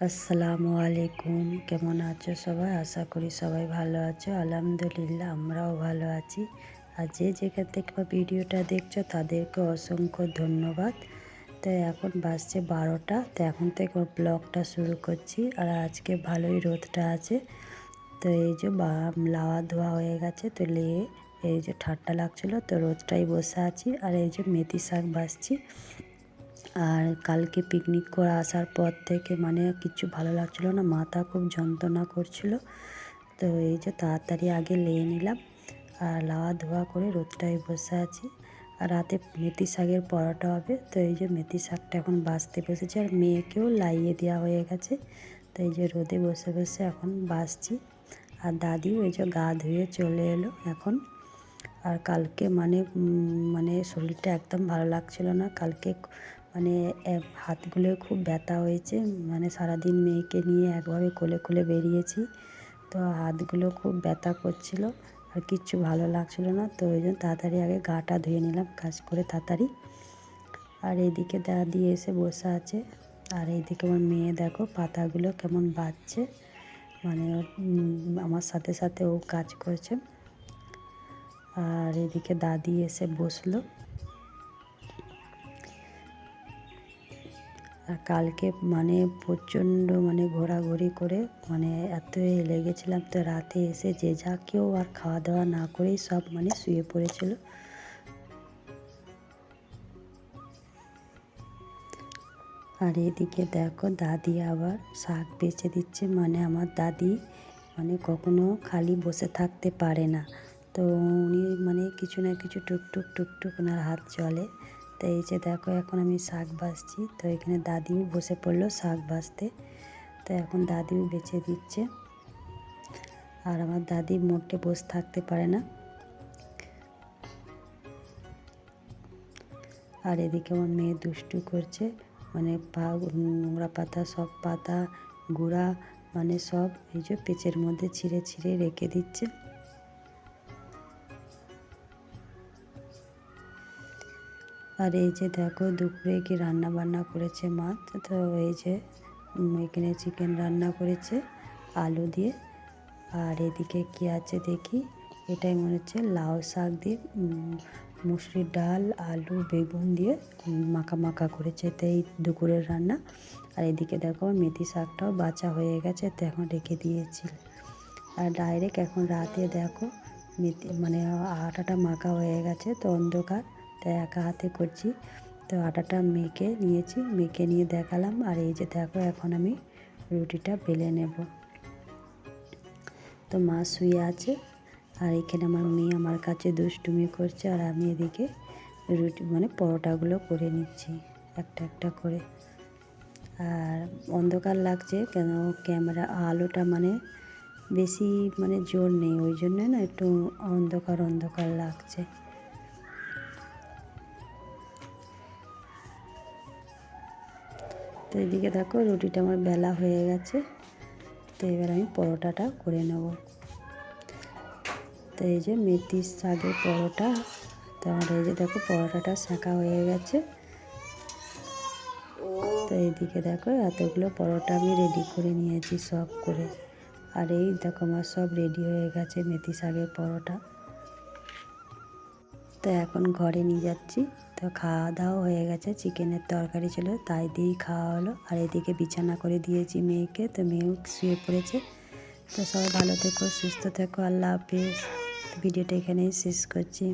আসসালামু আলাইকুম। কেমন আছো সবাই? আশা করি সবাই ভালো আছো। আলহামদুলিল্লাহ, আমরাও ভালো আছি। আর যে যেখান থেকে ভিডিওটা দেখছ, তাদেরকে অসংখ্য ধন্যবাদ। তো এখন বাজছে বারোটা। তো এখন থেকে ব্লগটা শুরু করছি। আর আজকে ভালোই রোদটা আছে। তো এই যে লাওয়া ধোয়া হয়ে গেছে। তো লেয়ে এই যে ঠাট্টা লাগছিল। তো রোদটাই বসে আছি। আর এই যে মেথি শাক বাসছি আর কালকে পিকনিক করে আসার পর থেকে মানে কিছু ভালো লাগছিল না, মাথা খুব যন্ত্রণা করছিল। তো এই যে তাড়াতাড়ি আগে লেয়ে নিলাম আর লাওয়া ধোয়া করে রোদটায় বসে আছি। আর রাতে মেথি শাকের পরোটা হবে, তো এই যে মেথি শাকটা এখন বাঁচতে বসেছে আর মেয়েকেও লাইয়ে দেওয়া হয়ে গেছে। তো এই যে রোদে বসে বসে এখন বাঁচছি। আর দাদিও এই যে গা ধুয়ে চলে এলো এখন। আর কালকে মানে মানে শরীরটা একদম ভালো লাগছিল না। কালকে মানে হাতগুলো খুব ব্যথা হয়েছে। মানে সারাদিন মেয়েকে নিয়ে একভাবে কোলে কোলে বেরিয়েছি। তো হাতগুলো খুব ব্যথা করছিল আর কিচ্ছু ভালো লাগছিল না। তো ওই জন্য তাড়াতাড়ি আগে গাটা ধুয়ে নিলাম, কাজ করে তাড়াতাড়ি। আর এইদিকে দাদি এসে বসে আছে। আর এইদিকে আমার মেয়ে দেখো, পাতাগুলো কেমন বাজছে মানে আমার সাথে সাথে ও কাজ করছে। আর এদিকে দাদি এসে বসল। আর কালকে মানে প্রচণ্ড মানে ঘোরাঘুরি করে মানে এত লেগেছিলাম তো রাতে এসে যে যা কেউ আর খাওয়া দাওয়া না করেই সব মানে শুয়ে পড়েছিল। আর এদিকে দেখো দাদি আবার শাক বেছে দিচ্ছে মানে আমার দাদি মানে কখনো খালি বসে থাকতে পারে না। তো উনি মানে কিছু না কিছু টুকটুক টুকটুক ওনার হাত চলে। তো এই যে দেখো, এখন আমি শাক বাছছি তো এখানে দাদিও বসে পড়ল শাক বাছতে তো এখন দাদিও বেছে দিচ্ছে। আর আমার দাদি মোটে বসে থাকতে পারে না। আর এদিকে আমার মেয়ে দুষ্টু করছে। মানে পা নোংরা পাতা, সব পাতা, গুঁড়া মানে সব এই যে পেঁচের মধ্যে ছিঁড়ে ছিঁড়ে রেখে দিচ্ছে। আর এই যে দেখো দুপুরে কি রান্না বান্না করেছে মা? তো এই যে এখানে চিকেন রান্না করেছে, আলু দিয়ে। আর এদিকে কি আছে দেখি? এটাই মনে হচ্ছে লাউ শাক দিয়ে মুসুরির ডাল, আলু, বেগুন দিয়ে মাখা মাখা করেছে। তো এই দুপুরের রান্না। আর এদিকে দেখো মেথি শাকটাও বাঁচা হয়ে গেছে, তো এখন রেখে দিয়েছি। আর ডাইরেক্ট এখন রাতে দেখো মেথি মানে আটাটা মাখা হয়ে গেছে, তো অন্ধকার। তাই একা হাতে করছি। তো আটাটা মেখে নিয়েছি, মেখে নিয়ে দেখালাম। আর এই যে দেখো, এখন আমি রুটিটা বেলে নেব। তো মা শুয়ে আছে। আর এখানে আমার মেয়ে আমার কাছে দুষ্টুমি করছে। আর আমি এদিকে রুটি মানে পরোটাগুলো করে নিচ্ছি, একটা একটা করে। আর অন্ধকার লাগছে কেন? ক্যামেরা, আলোটা মানে বেশি মানে জোর নেই। ওই জন্য না একটু অন্ধকার অন্ধকার লাগছে। তো এদিকে দেখো রুটিটা আমার বেলা হয়ে গেছে। তো এবার আমি পরোটাটা করে নেব। তো এই যে মেথির শাকের পরোটা, তো আমার এই যে দেখো পরোটাটা শাঁকা হয়ে গেছে। তো এইদিকে দেখো এতগুলো পরোটা আমি রেডি করে নিয়েছি সব করে। আর এই দেখো আমার সব রেডি হয়ে গেছে মেথি শাকের পরোটা। তো এখন ঘরে নিয়ে যাচ্ছি। তো খাওয়া দাওয়া হয়ে গেছে চিকেনের তরকারি ছিল, তাই দিয়েই খাওয়া হলো। আর এদিকে বিছানা করে দিয়েছি মেয়েকে, তো মেয়েও শুয়ে পড়েছে। তো সবাই ভালো থেকো, সুস্থ থেকো, আল্লাহ হাফিজ। ভিডিওটা এখানেই শেষ করছি।